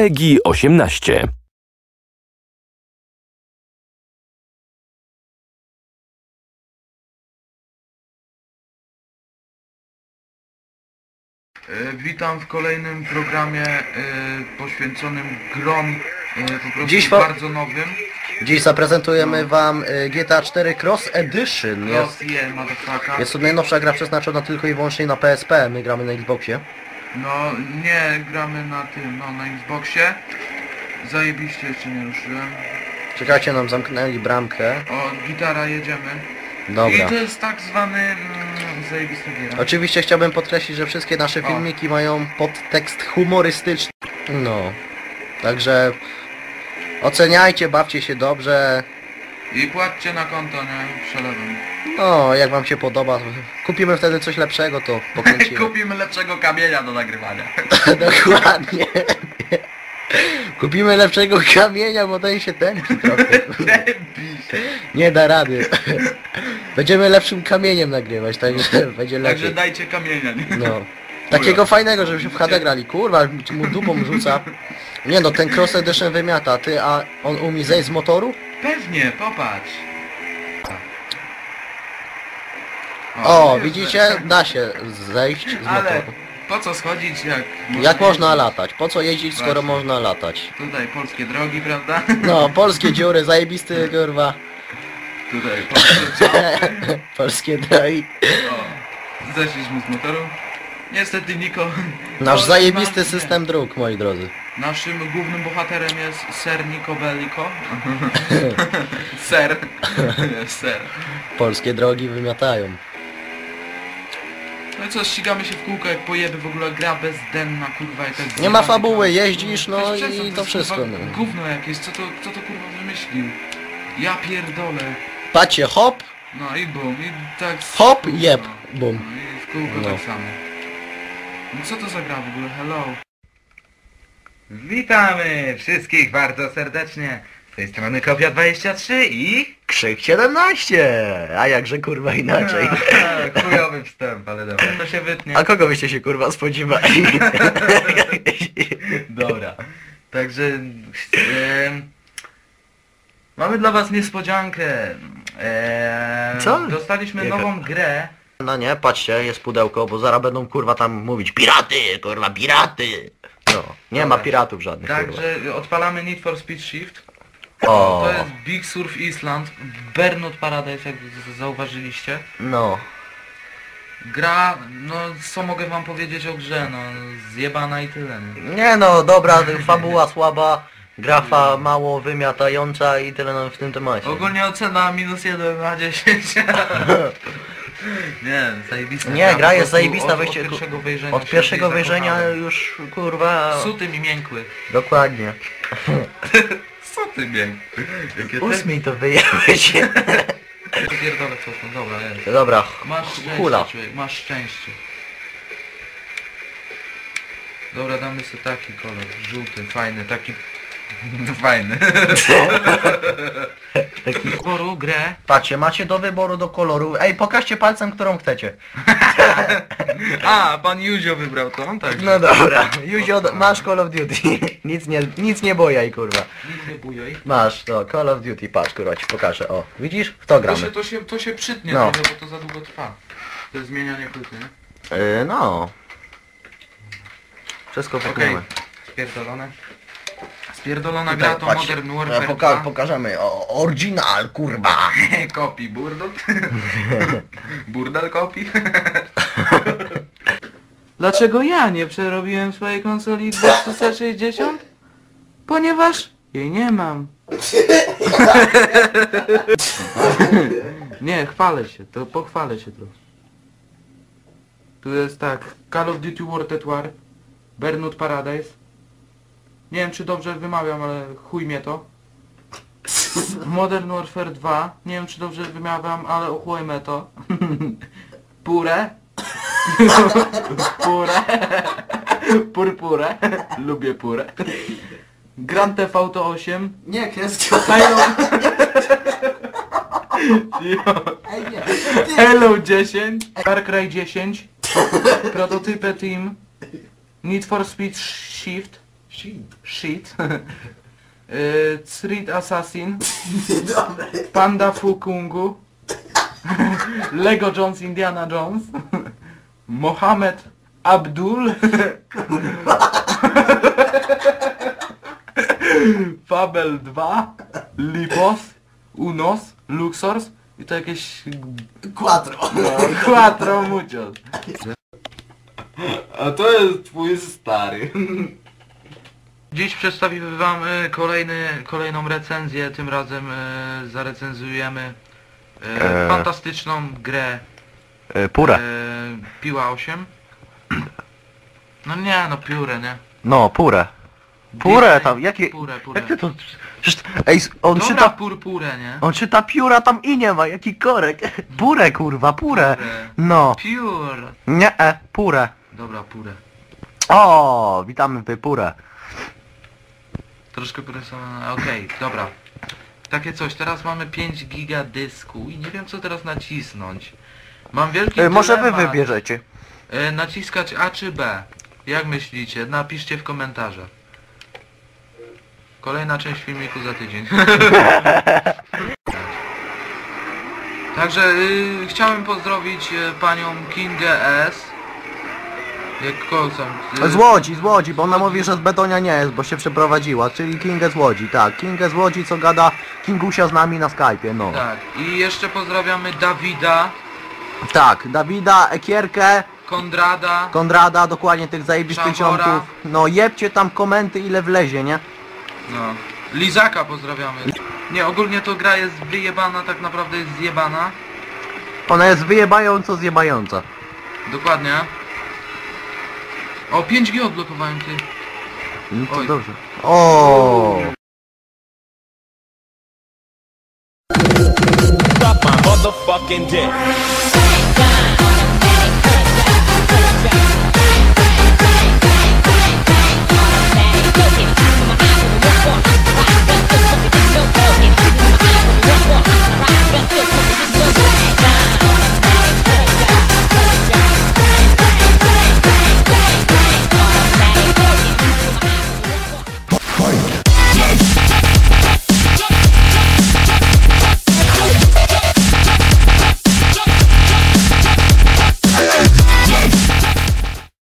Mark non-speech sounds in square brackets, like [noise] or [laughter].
PEGI 18. E, Witam w kolejnym programie e, poświęconym grom e, po prostu Dziś fa- bardzo nowym. Dziś zaprezentujemy wam y, GTA 4 Cross Edition. Jest, Jest je, motherfucker. jest to najnowsza gra przeznaczona tylko i wyłącznie na PSP, my gramy na Xboxie. No nie, gramy na tym, no na Xboxie. Zajebiście jeszcze nie ruszyłem. Czekajcie, nam zamknęli bramkę. O, gitara jedziemy. Dobra. I to jest tak zwany mm, zajebisty giera. Oczywiście chciałbym podkreślić, że wszystkie nasze O. filmiki mają podtekst humorystyczny. No. Także oceniajcie, bawcie się dobrze. I płaccie na konto, nie? Przelewem. No, jak wam się podoba, kupimy wtedy coś lepszego, to pokręcimy. [laughs] Kupimy lepszego kamienia do nagrywania. [laughs] Dokładnie. Kupimy lepszego kamienia, bo ten się tępi trochę. Nie da rady. Będziemy lepszym kamieniem nagrywać, także będzie Także lepiej. dajcie kamienia, nie? No. Takiego fajnego, żebyśmy w HD grali. Kurwa, mu dupą rzuca. Nie no, ten Cross Edition wymiata, ty, a on umie zejść z motoru? Pewnie, popatrz. O, widzicie? Da się zejść z Ale motoru. po co schodzić jak... Jak można jeździć? latać? Po co jeździć, skoro Właśnie. można latać? Tutaj polskie drogi, prawda? No, [laughs] polskie dziury, zajebisty, kurwa. Tutaj polskie [laughs] Polskie drogi. O, zeszliśmy z motoru. Niestety Niko... [laughs] Nasz to zajebisty nasz- system dróg, moi drodzy. Naszym głównym bohaterem jest Ser Niko Bellico. [laughs] ser. [laughs] ser. Polskie drogi wymiatają. No i co, ścigamy się w kółko jak pojeby, w ogóle gra bezdenna, kurwa, jakaś Nie ma fabuły, jeździsz, no Weź przestań, i to jest, wszystko. kurwa, No. Gówno jakieś, co to, kto to kurwa wymyślił? Ja pierdolę. Patrzcie, hop, No i bum, i tak... z hop, jeb, No bum. i w kółko No. tak samo. No co to za gra w ogóle? Hello. Witamy wszystkich bardzo serdecznie. Z tej strony Kopia 23 i... Krzyk 17, a jakże kurwa inaczej. [laughs] Chujowy wstęp, ale dobra. To się wytnie. A kogo byście się kurwa spodziewali? [laughs] Dobra. Także... em, mamy dla was niespodziankę. Em, Co? Dostaliśmy Jaka? nową grę. No nie, patrzcie, jest pudełko, bo zaraz będą kurwa tam mówić piraty, kurwa piraty. No, nie ma Dobra. piratów żadnych kurwa. Także odpalamy Need for Speed Shift. O, To jest Big Surf Island, Burnout Paradise, jak z- zauważyliście. no. Gra, no co mogę wam powiedzieć o grze, no zjebana i tyle. Nie? Nie no, dobra, [laughs] fabuła słaba, grafa mało wymiatająca i tyle nam w tym temacie. Ogólnie ocena minus 1 na 10. [laughs] nie, zajebista. Nie, gra jest zajebista, od, weźcie od pierwszego wejrzenia. Od się pierwszego wejrzenia zakochałem. już kurwa... Suty mi miękły. Dokładnie. [laughs] Suty miękły. Jakie Ósmej to wyjęłeś. Pierdolę co dobra jest. Dobra, Masz szczęście, hula. człowiek, masz szczęście. Dobra, damy sobie taki kolor, żółty, fajny, taki... fajny. Taki... Wyboru, grę. Patrzcie, macie do wyboru do koloru. Ej, pokażcie palcem, którą chcecie. [laughs] A, pan Juzio wybrał to, on tak. No dobra. Juzio, masz Call of Duty. [laughs] Nic nie, nic nie bojaj, kurwa. Nic nie bujaj. Masz, to Call of Duty, patrz, kurwa, ci pokażę. O, widzisz? W to To gramy. się, to się, to się przytnie No. trochę, bo to za długo trwa. To jest zmienianie płyty, nie? Yy, no. Wszystko Okej, pokrymy. spierdolone. Spierdolona gra to Modern e, Warfare poka 2. pokażemy. O, oryginal, kurwa. [laughs] Kopi burdel. [laughs] Burdel kopi. [laughs] Dlaczego ja nie przerobiłem swojej konsoli Xbox 360? Ponieważ jej nie mam. nie, chwalę się, to pochwalę się trochę. Tu jest tak, Call of Duty World at War, Burnout Paradise. Nie wiem czy dobrze wymawiam, ale chuj mnie to. Modern Warfare 2. Nie wiem czy dobrze wymawiam, ale ochłojmy to. [laughs] Purę. [laughs] Purę. Purpurę. Lubię purę. Grand Theft Auto 8. Nie, jest Halo. [laughs] Halo 10. Far Cry 10. Prototype Team. Need for Speed Shift. Shit. Shit. [laughs] Y, Street Assassin. [laughs] Panda Fukungu. [laughs] Lego Jones Indiana Jones. Mohamed Abdul. Fabel 2. Lipos. Unos. Luxors. I to jakieś... Quattro. Quattro muchos. A to jest twój stary. Dziś przedstawimy wam e, kolejny, kolejną recenzję, tym razem e, zarecenzujemy e, Eee. fantastyczną grę E, purę. e, Piła 8. No nie, no piórę, nie? No, purę. Purę Disney, tam, jakie... Purę, purę. Jak ty to... Przecież, ej, on Dobra, czyta... purpurę, nie? On czyta pióra tam i nie ma, jaki korek. [laughs] Purę, kurwa, purę. Purę. No. Pure. Nie, e, purę. Dobra, purę. O, witamy w purę. Troszkę porysowane, okej, dobra. Takie coś, teraz mamy 5 giga dysku i nie wiem co teraz nacisnąć. Mam wielki E, może wy dylemat. wybierzecie. E, naciskać A czy B? Jak myślicie? Napiszcie w komentarzach. Kolejna część filmiku za tydzień. [laughs] Także y, chciałem pozdrowić y, panią Kingę S. Jak y, Z Łodzi, z Łodzi, bo ona mówi, że z Betonia nie jest, bo się przeprowadziła, czyli Kingę z Łodzi, tak. Kingę z Łodzi, co gada Kingusia z nami na Skype'ie, no. Tak. I jeszcze pozdrawiamy Dawida, Tak, Dawida, Ekierkę, Kondrada. Kondrada, dokładnie tych zajebistych Szambora. ziomków. No jebcie tam komenty ile wlezie, nie? No. Lizaka pozdrawiamy. Nie, ogólnie to gra jest wyjebana, tak naprawdę jest zjebana. Ona jest wyjebająco zjebająca. Dokładnie. O, 5G odblokowałem ty. No to Oj. dobrze. O. Stop my motherfucking dick.